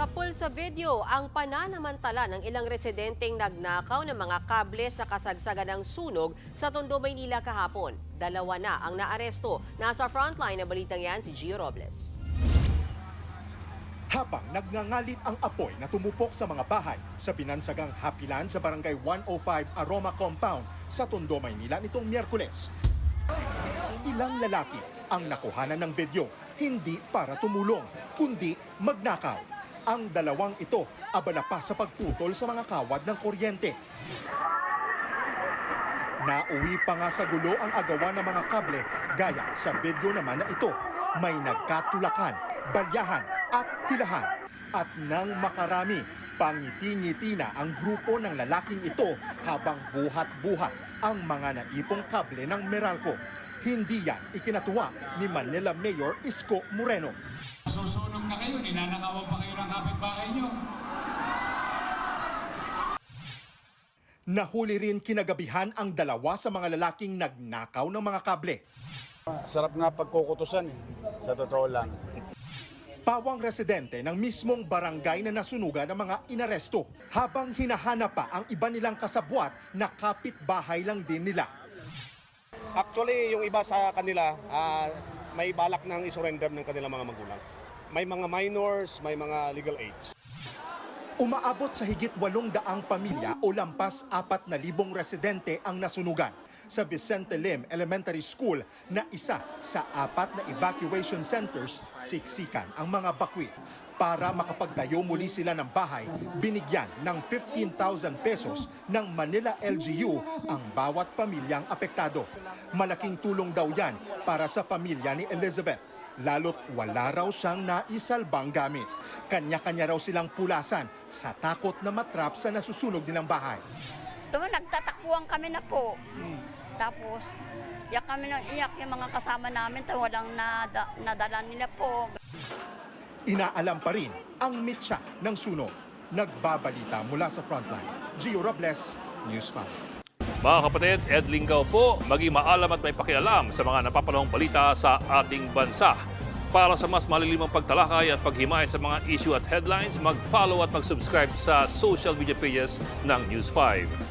Nasapul sa video ang pananamantala ng ilang residenteng nagnakaw ng mga kable sa kasagsagan ng sunog sa Tondo, Maynila kahapon. Dalawa na ang naaresto. Nasa frontline na balitang yan si Gio Robles. Habang nagngangalit ang apoy na tumupok sa mga bahay sa binansagang Hapilan sa Barangay 105 Aroma Compound sa Tondo, Maynila nitong Miyerkules. Ilang lalaki ang nakuhanan ng video hindi para tumulong, kundi magnakaw. Ang dalawang ito abala pa sa pagputol sa mga kawad ng kuryente. Nauwi pa nga sa gulo ang agawan ng mga kable gaya sa video naman na ito. May nagkatulakan, balyahan at hilahan. At nang makarami, pangiti-ngiti na ang grupo ng lalaking ito habang buhat-buhat ang mga naipong kable ng Meralco. Hindi yan ikinatuwa ni Manila Mayor Isko Moreno. Susunog na kayo, ninanakawan pa kayo ng kapitbahay nyo. Nahuli rin kinagabihan ang dalawa sa mga lalaking nagnakaw ng mga kable. Sarap nga pagkukutusan eh, sa totoo lang. Pawang residente ng mismong barangay na nasunugan ng mga inaresto habang hinahanap pa ang iba nilang kasabwat na kapitbahay lang din nila. Actually, yung iba sa kanila, ah, may balak ng isurrender ng kanilang mga magulang. May mga minors, may mga legal age. Umaabot sa higit walong daang pamilya o lampas apat na libong residente ang nasunugan sa Vicente Lim Elementary School na isa sa apat na evacuation centers siksikan ang mga bakwi. Para makapagtayo muli sila ng bahay, binigyan ng 15,000 pesos ng Manila LGU ang bawat pamilyang apektado. Malaking tulong daw yan para sa pamilya ni Elizabeth lalo't wala raw siyang naisalbang gamit. Kanya-kanya raw silang pulasan sa takot na matrap sa nasusunog nilang bahay. Diba, nagtatakbuhan kami na po. Tapos, iyak kami ng iyak yung mga kasama namin, tayo walang nada, nadala nila po. Inaalam pa rin ang mitsa ng sunog. Nagbabalita mula sa frontline. Gio Robles, News 5. Mga kapatid, Ed Lingaw po, maging maalam at may pakialam sa mga napapanahong balita sa ating bansa. Para sa mas malilimang pagtalakay at paghimay sa mga issue at headlines, mag-follow at mag-subscribe sa social media pages ng News 5.